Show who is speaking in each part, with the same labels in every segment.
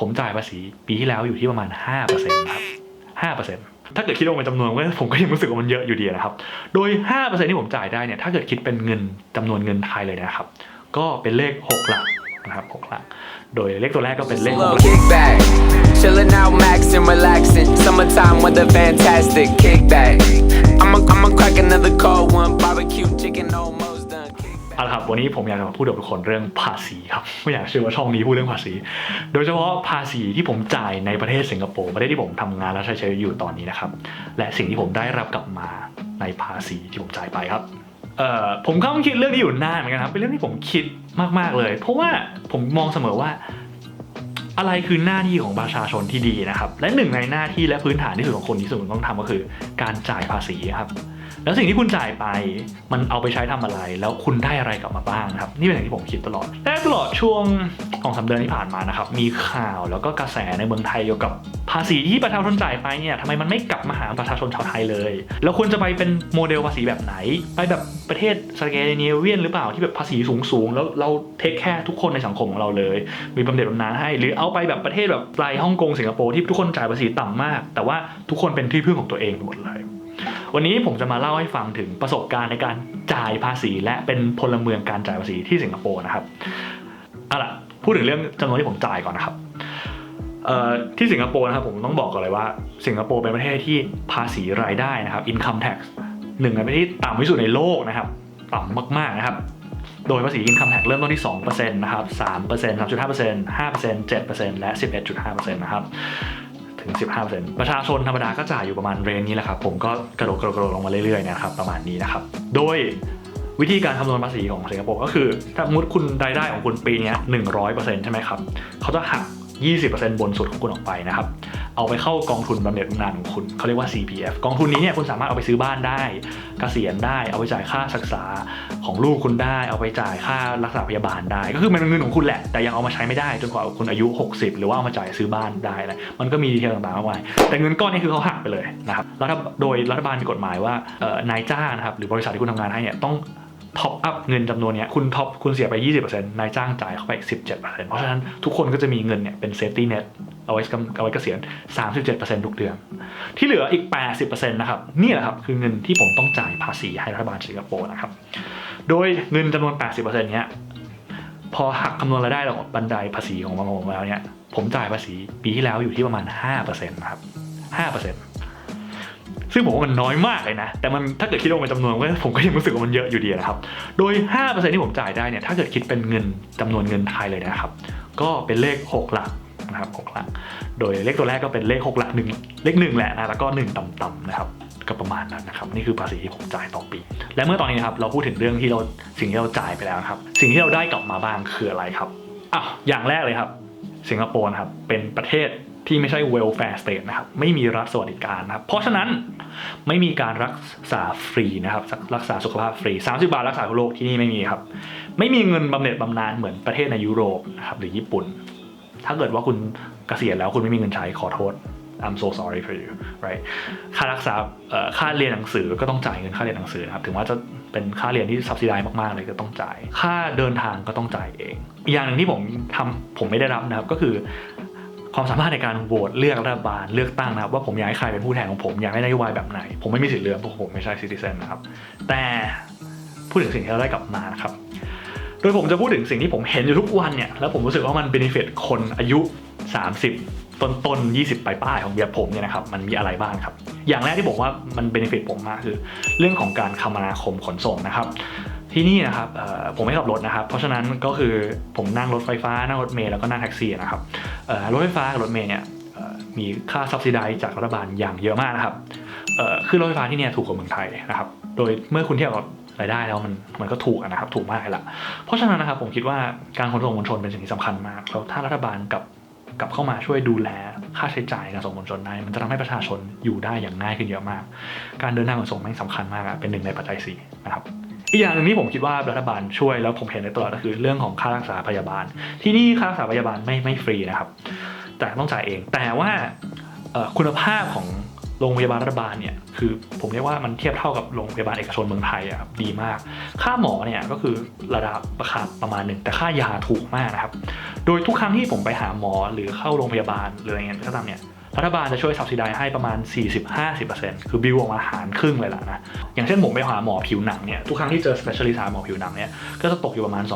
Speaker 1: ผมจ่ายภาษีปีที่แล้วอยู่ที่ประมาณ5%ครับ5%ถ้าเกิดคิดลงเป็นจำนวนก็ผมก็ยังรู้สึกว่ามันเยอะอยู่ดีนะครับ โดย 5%ที่ผมจ่ายได้เนี่ยถ้าเกิดคิดเป็นเงินจำนวนเงินไทยเลยนะครับ ก็เป็นเลข 6 หลักนะครับ6หลัก โดยเลขตัวแรกก็เป็นเลข6หลัก
Speaker 2: Chilling out, maxing, relaxing. Summertime weather, fantastic. Kickback. I'ma I'ma crack another cold one. Barbecue chicken, almost done.
Speaker 1: เอาละครับวันนี้ผมอยากจะมาพูดกับทุกคนเรื่องภาษีครับไม่อยากเชื่อว่าช่องนี้พูดเรื่องภาษี โดยเฉพาะภาษีที่ผมจ่ายในประเทศสิงคโปร์ประเทศที่ผมทำงานและใช้ชีวิตอยู่ตอนนี้นะครับและสิ่งที่ผมได้รับกลับมาในภาษีที่ผมจ่ายไปครับเอ่อผมก็ต้องคิดเรื่องนี้อยู่นานเหมือนกันครับเป็นเรื่องที่ผมคิดมากๆเลย เพราะว่าผมมองเสมอว่า อะไรคือหน้าที่ของประชาชนที่ดีนะครับ และหนึ่งในหน้าที่และพื้นฐานที่สุดของคนที่สุดต้องทำก็คือ การจ่ายภาษีครับ แล้วสิ่งที่คุณจ่ายไป มันเอาไปใช้ทำอะไร แล้วคุณได้อะไรกลับมาบ้างครับ นี่เป็นสิ่งที่ผมคิดตลอดและตลอดช่วงสองสาเดือนที่ผ่านมานะครับ มีข่าวแล้วก็กระแสในเมืองไทยเกี่ยวกับภาษีที่ประชาชนจ่ายไปเนี่ยทำไมมันไม่กลับมาหาประชาชนชาวไทยเลย แล้วควรจะไปเป็นโมเดลภาษีแบบไหน ไปแบบประเทศสแกนดิเนเวียนหรือเปล่าที่แบบภาษีสูงสูงๆแล้วเราเทคแค่ทุกคนในสังคมของเราเลย มีบำเหน็จบำนาญให้ หรือเอาไปแบบประเทศแบบไกลฮ่องกงสิงคโปร์ที่ทุกคนจ่ายภาษีต่ำมาก แต่ว่าทุกคนเป็นที่พึ่งของตัวเองหมดเลย วันนี้ผมจะมาเล่าให้ฟังถึงประสบการณ์ในการจ่ายภาษี และเป็นพลเมืองการจ่ายภาษีที่สิงคโปร์นะครับเอาล่ะพูดถึงเรื่องจำนวนที่ผมจ่ายก่อนนะครับที่สิงคโปร์นะครับผมต้องบอกก่อนเลยว่า สิงคโปร์เป็นประเทศที่ภาษีรายได้นะครับ income tax หนึ่งในประเทศที่ต่ำที่สุดในโลกนะครับ ต่ำมากๆนะครับโดยภาษี income tax เริ่มต้นที่2%นะครับ3% 3.5% 5% 7%และ 11.5%นะครับ ถึง 15%ประชาชนธรรมดาก็จ่ายอยู่ประมาณเรนนี้แหละครับผมก็กระโดดกระโดดลงมาเรื่อยๆนะครับประมาณนี้นะครับโดยวิธีการคำนวณภาษีของสิงคโปร์ก็คือ ถ้ามุดคุณรายได้ของคุณปีนี้หนึ่งร้อยเปอร์เซ็นต์ใช่ไหมครับ เขาจะหัก 20%บนสุดของคุณออกไปนะครับ เอาไปเข้ากองทุนบำเหน็จบำนาญของคุณเขาเรียกว่า CPF กองทุนนี้เนี่ยคุณสามารถเอาไปซื้อบ้านได้เกษียณได้ เอาไปจ่ายค่าศึกษาของลูกคุณได้ เอาไปจ่ายค่ารักษาพยาบาลได้ ก็คือมันเป็นเงินของคุณแหละ แต่ยังเอามาใช้ไม่ได้จนกว่าคุณอายุ 60 หรือว่าเอามาจ่ายซื้อบ้านได้นะมันก็มีดีเทลต่างๆมากมายแต่เงินก้อนนี้คือเขาหักไปเลยนะครับแล้วถ้าโดยรัฐบาลมีกฎหมายว่านายจ้างนะครับหรือบริษัทที่คุณทำงานให้เนี่ยต้อง ท็อปอัพเงินจำนวนเนี้ยคุณท็อปคุณเสียไป 20%นายจ้างจ่ายเข้าไปอีก 17%เพราะฉะนั้นทุกคนก็จะมีเงินเนี่ยเป็นเซฟตี้เน็ตเอาไว้กำเอาไว้เกษียณ 37%ทุกเดือน ที่เหลืออีก 80%นะครับนี่แหละครับคือเงินที่ผมต้องจ่ายภาษีให้รัฐบาลสิงคโปร์นะครับ โดยเงินจำนวน 80%เนี้ยพอหักคำนวณรายได้เราบันไดภาษีของผมแล้วเนี่ยผมจ่ายภาษีปีที่แล้วอยู่ที่ประมาณ5%นะครับ5% ซึ่งผมว่ามันน้อยมากเลยนะ แต่มันถ้าเกิดคิดลงเป็นจำนวนก็ผมก็ยังรู้สึกว่ามันเยอะอยู่ดีนะครับ โดย 5%ที่ผมจ่ายได้เนี่ย ถ้าเกิดคิดเป็นเงินจำนวนเงินไทยเลยนะครับ ก็เป็นเลข 6 หลักนะครับ6หลัก โดยเลขตัวแรกก็เป็นเลข 6 หลักหนึ่งเลขหนึ่งแหละนะ แล้วก็ 1 ต่ำๆนะครับก็ประมาณนั้นนะครับนี่คือภาษีที่ผมจ่ายต่อปี และเมื่อตอนนี้นะครับเราพูดถึงเรื่องที่เราสิ่งที่เราจ่ายไปแล้วนะครับ สิ่งที่เราได้กลับมาบ้างคืออะไรครับอ้าวอย่างแรกเลยครับ สิงคโปร์นะครับเป็นประเทศ ที่ไม่ใช่ welfare state นะครับ ไม่มีรัฐสวัสดิการนะครับ เพราะฉะนั้นไม่มีการรักษาฟรีนะครับ รักษาสุขภาพฟรี 30 บาทรักษาทั่วโลกที่นี่ไม่มีครับ ไม่มีเงินบำเหน็จบำนาญเหมือนประเทศในยุโรปนะครับหรือญี่ปุ่น ถ้าเกิดว่าคุณเกษียณแล้วคุณไม่มีเงินใช้ขอโทษ I'm so sorry for you right ค่ารักษาค่าเรียนหนังสือก็ต้องจ่ายเงินค่าเรียนหนังสือนะครับ ถึงว่าจะเป็นค่าเรียนที่ subsidize มากๆเลยก็ต้องจ่าย ค่าเดินทางก็ต้องจ่ายเองอีกอย่างหนึ่งที่ผมทำผมไม่ได้รับนะครับก็คือ ความสามารถในการโหวตเลือกรัฐบาลเลือกตั้งนะครับว่าผมอยากให้ใครเป็นผู้แทนของผมอยากให้นโยบายแบบไหน ผมไม่มีสิทธิ์เลือกเพราะผมไม่ใช่ซิติเซนนะครับแต่พูดถึงสิ่งที่เราได้กลับมานะครับโดยผมจะพูดถึงสิ่งที่ผมเห็นอยู่ทุกวันเนี่ยแล้วผมรู้สึกว่ามันเบนฟิตคนอายุ 30 ต้นต้น20ปลายป้ายของแบบผมเนี่ยนะครับมันมีอะไรบ้างครับอย่างแรกที่ผมว่ามันเบนฟิตผมมากคือ เรื่องของการคมนาคมขนส่งนะครับ ที่นี่นะครับผมไม่ขับรถนะครับ เพราะฉะนั้นก็คือผมนั่งรถไฟฟ้า นั่งรถเมล์แล้วก็นั่งแท็กซี่นะครับรถไฟฟ้ากับรถเมล์เนี่ยมีค่าซับซิไดจากรัฐบาลอย่างเยอะมากนะครับเอ่อรถไฟฟ้าที่เนี่ยถูกกว่าเมืองไทยนะครับ โดยเมื่อคุณเทียบกับรายได้แล้วมันมันก็ถูกนะครับ ถูกมากเลยละเพราะฉะนั้นนะครับผมคิดว่าการขนส่งมวลชนเป็นสิ่งที่สำคัญมากแล้วถ้ารัฐบาลกับกับเข้ามาช่วยดูแลค่าใช้จ่ายการส่งมวลชนได้มันจะทำให้ประชาชนอยู่ได้อย่างง่ายขึ้นเยอะมาก การเดินทางขนส่งแม่งสำคัญมากอะเป็นหนึ่งในปัจจัยสี่นะครับ อีกอย่างหนึ่งที่ผมคิดว่ารัฐบาลช่วยแล้วผมเห็นในตลอดก็คือเรื่องของค่ารักษาพยาบาล ที่นี่ค่ารักษาพยาบาลไม่ไม่ฟรีนะครับ แต่ต้องจ่ายเอง แต่ว่าคุณภาพของโรงพยาบาลรัฐบาลเนี่ยคือผมเรียกว่ามันเทียบเท่ากับโรงพยาบาลเอกชนเมืองไทยอะครับดีมาก ค่าหมอเนี่ยก็คือระดับราคาประมาณหนึ่งแต่ค่ายาถูกมากนะครับ โดยทุกครั้งที่ผมไปหาหมอหรือเข้าโรงพยาบาลหรืออะไรเงี้ยก็ตามเนี่ย รัฐบาลจะช่วยสับซิไดให้ประมาณ 40-50%คือบิวออกมาหารครึ่งเลยล่ะนะ อย่างเช่นผมไปหาหมอผิวหนังเนี่ย ทุกครั้งที่เจอ specialist หาหมอผิวหนังเนี่ย ก็จะตกอยู่ประมาณ 2,500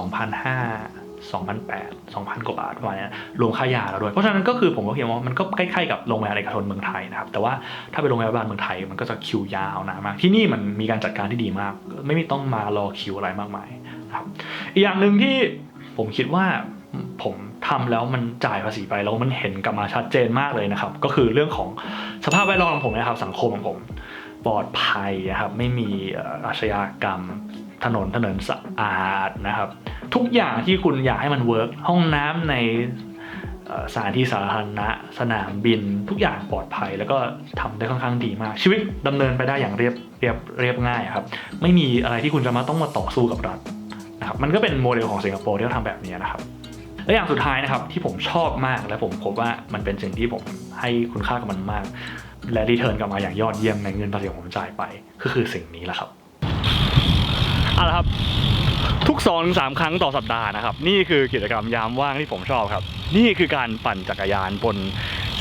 Speaker 1: 2,800 2,000 กว่าบาทประมาณนี้รวมค่ายาแล้วด้วย เพราะฉะนั้นก็คือผมก็คิดว่ามันก็ใกล้ๆกับโรงพยาบาลเอกชนเมืองไทยนะครับ แต่ว่าถ้าเป็นโรงพยาบาลเมืองไทยมันก็จะคิวยาวนานมาก ที่นี่มันมีการจัดการที่ดีมาก ไม่มีต้องมารอคิวอะไรมากมายนะครับ อีกอย่างหนึ่งที่ผมคิดว่าผม ทำแล้วมันจ่ายภาษีไปแล้วมันเห็นกลับมาชัดเจนมากเลยนะครับ ก็คือเรื่องของสภาพแวดล้อมของผมนะครับ สังคมของผมปลอดภัยนะครับ ไม่มีอาชญากรรม ถนนถนนสะอาดนะครับ ทุกอย่างที่คุณอยากให้มันเวิร์กห้องน้ำในสถานที่สาธารณะสนามบิน ทุกอย่างปลอดภัย แล้วก็ทำได้ค่อนข้างดีมาก ชีวิตดำเนินไปได้อย่างเรียบเรียบเรียบง่ายครับ ไม่มีอะไรที่คุณจะมาต้องมาต่อสู้กับรัฐนะครับมันก็เป็นโมเดลของสิงคโปร์ที่เขาทำแบบนี้นะครับ และอย่างสุดท้ายนะครับที่ผมชอบมากและผมพบว่ามันเป็นสิ่งที่ผมให้คุณค่ากับมันมาก และรีเทิร์นกลับมาอย่างยอดเยี่ยมในเงินภาษีของผมจ่ายไปก็คือสิ่งนี้แหละครับเอาละครับทุก2อถึงสครั้งต่อสัปดาห์นะครับ นี่คือกิจกรรมยามว่างที่ผมชอบครับ นี่คือการปั่นจักรยานบน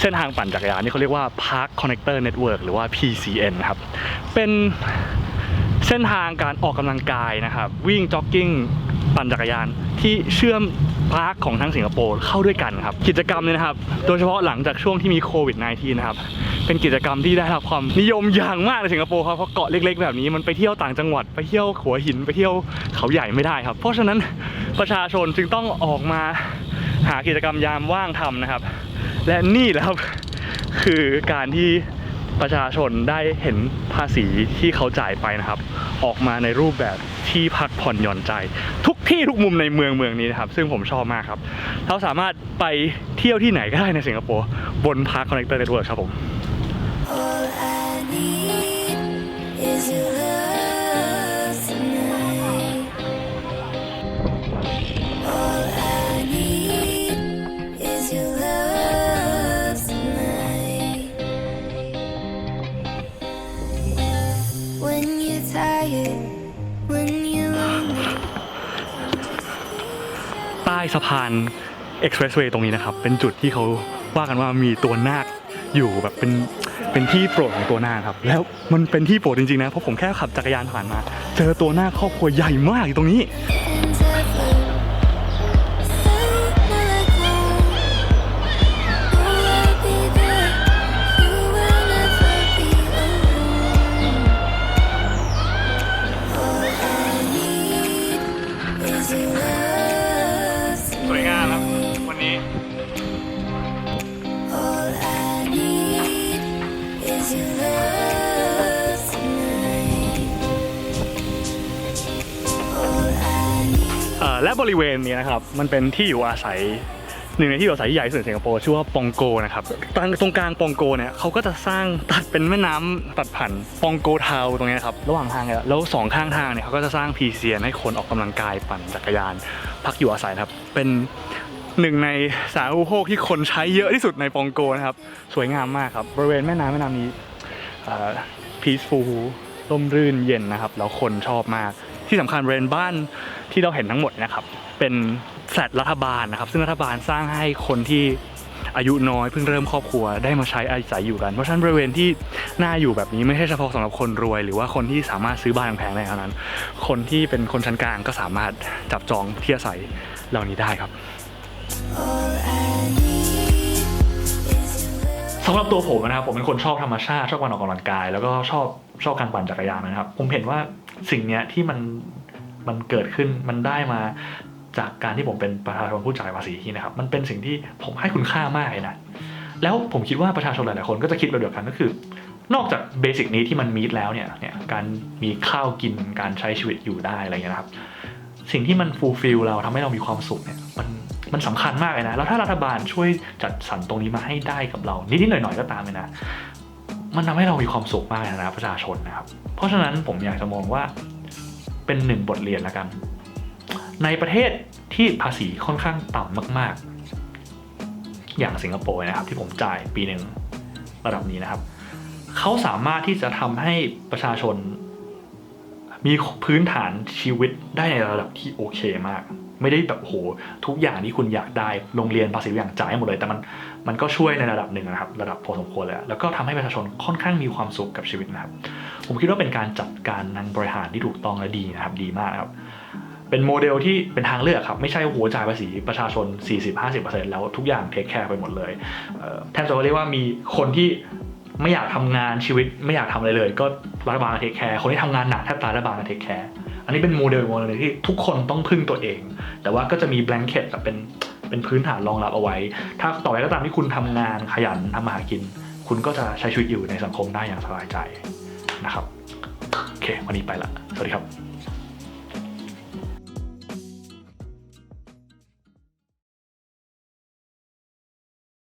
Speaker 1: เส้นทางปั่นจักรยานที่เขาเรียกว่า Park Connector Network หรือว่า PCN ครับ เป็นเส้นทางการออกกำลังกายนะครับ วิ่งจ็อกกิ้ง ปั่นจักรยานที่เชื่อมพาร์คของทั้งสิงคโปร์เข้าด้วยกันครับ กิจกรรมเนี่ยนะครับ โดยเฉพาะหลังจากช่วงที่มีโควิด -19 นะครับ เป็นกิจกรรมที่ได้รับความนิยมอย่างมากในสิงคโปร์ครับ เพราะเกาะเล็ก ๆ แบบนี้มันไปเที่ยวต่างจังหวัดไปเที่ยวหัวหินไปเที่ยวเขาใหญ่ไม่ได้ครับ เพราะฉะนั้นประชาชนจึงต้องออกมาหากิจกรรมยามว่างทำนะครับ และนี่แหละครับคือการที่ประชาชนได้เห็นภาษีที่เขาจ่ายไปนะครับ ออกมาในรูปแบบ ที่พักผ่อนหย่อนใจ ทุกที่ทุกมุมในเมืองเมืองนี้นะครับ ซึ่งผมชอบมากครับ เราสามารถไปเที่ยวที่ไหนก็ได้ในสิงคโปร์บนพาร์คคอนเนคเตอร์เน็ตเวิร์กครับผม ใต้สะพานเอ็กซ์เพรสเวย์ตรงนี้นะครับ เป็นจุดที่เขาว่ากันว่ามีตัวนาคอยู่แบบเป็นเป็นที่โปรดของตัวนาคครับ แล้วมันเป็นที่โปรดจริงๆนะเพราะผมแค่ขับจักรยานผ่านมา เจอตัวนาคครอบครัวใหญ่มากอยู่ตรงนี้ และบริเวณนี้นะครับมันเป็นที่อยู่อาศัยหนึ่งในที่อยู่อาศัยที่ใหญ่สุดในสิงคโปร์ชื่อว่าปองโกนะครับตรงตรงกลางปองโกเนี่ยเขาก็จะสร้างตัดเป็นแม่น้ำตัดผ่านปองโกทาวตรงนี้นะครับระหว่างทางเนี่ยแล้วสองข้างทางเนี่ยเขาก็จะสร้างพีเซียนให้คนออกกำลังกายปั่นจักรยาน พักอยู่อาศัยครับ เป็นหนึ่งในสาธารณูปโภคที่คนใช้เยอะที่สุดในปองโกนะครับสวยงามมากครับบริเวณแม่น้ำแม่น้ำนี้พีซฟูร่มรื่นเย็นนะครับ แล้วคนชอบมาก ที่สำคัญบริเวณบ้านที่เราเห็นทั้งหมดนะครับเป็นแฟลตรัฐบาลนะครับ ซึ่งรัฐบาลสร้างให้คนที่อายุน้อยเพิ่งเริ่มครอบครัวได้มาใช้อาศัยอยู่กัน เพราะฉะนั้นบริเวณที่น่าอยู่แบบนี้ไม่ใช่เฉพาะสำหรับคนรวย หรือว่าคนที่สามารถซื้อบ้านแพงได้เท่านั้น คนที่เป็นคนชั้นกลางก็สามารถจับจองที่อาศัยเหล่านี้ได้ครับสำหรับตัวผมนะครับผมเป็นคนชอบธรรมชาติชอบการออกกำลังกาย แล้วก็ชอบชอบการปั่นจักรยานนะครับ ผมเห็นว่า สิ่งเนี้ยที่มันมันเกิดขึ้นมันได้มาจากการที่ผมเป็นประชาชนผู้จ่ายภาษีที่นะครับ มันเป็นสิ่งที่ผมให้คุณค่ามากเลยนะแล้วผมคิดว่าประชาชนหลาย ๆ คนก็จะคิดแบบเดียวกันก็คือ นอกจากเบสิกนี้ที่มันมีดแล้วเนี่ยเนี่ยการมีข้าวกินการใช้ชีวิตอยู่ได้อะไรเงี้ยนะครับ สิ่งที่มันฟูลฟิลเราทำให้เรามีความสุขเนี่ยมันมันสำคัญมากเลยนะ แล้วถ้ารัฐบาลช่วยจัดสรรตรงนี้มาให้ได้กับเรา นิด ๆ หน่อย ๆ ก็ตามเลยนะ มันทำให้เรามีความสุขมากนะประชาชนนะครับ ราะฉะนั้นผมอยากจะมองว่าเป็นหนึ่งบทเรียนแล้วกัน ในประเทศที่ภาษีค่อนข้างต่ำมาก ๆ อย่างสิงคโปร์นะครับ ที่ผมจ่ายปีหนึ่งระดับนี้นะครับ เขาสามารถที่จะทำให้ประชาชนมีพื้นฐานชีวิตได้ในระดับที่โอเคมาก ไม่ได้แบบโอ้โหทุกอย่างที่คุณอยากได้โรงเรียนภาษีอย่างจ่ายหมดเลย แต่มันมันก็ช่วยในระดับหนึ่งนะครับ ระดับพอสมควรเลยอะแล้วก็ทำให้ประชาชนค่อนข้างมีความสุขกับชีวิตนะครับ ผมคิดว่าเป็นการจัดการทางบริหารที่ถูกต้องและดีนะครับดีมากครับเป็นโมเดลที่เป็นทางเลือกครับ ไม่ใช่หัวจ่ายภาษีประชาชน 40-50%แล้วทุกอย่างเทคแคร์ไปหมดเลยแทนจะเรียกว่ามีคนที่ไม่อยากทำงานชีวิตไม่อยากทำอะไรเลย ก็รัฐบาลเทคแคร์คนที่ทำงานหนักแทบตายรัฐบาลเทคแคร์ อันนี้เป็นโมเดลโมเดลหนึ่งที่ทุกคนต้องพึ่งตัวเอง แต่ว่าก็จะมีแบงเก็ตแบบเป็นเป็นพื้นฐานรองรับเอาไว้ ถ้าต่อไปก็ตามที่คุณทำงานขยันทำมาหากิน คุณก็จะใช้ชีวิตอยู่ในสังคมได้อย่างสบายใจนะครับ โอเค วันนี้ไปละ สวัสดีครับ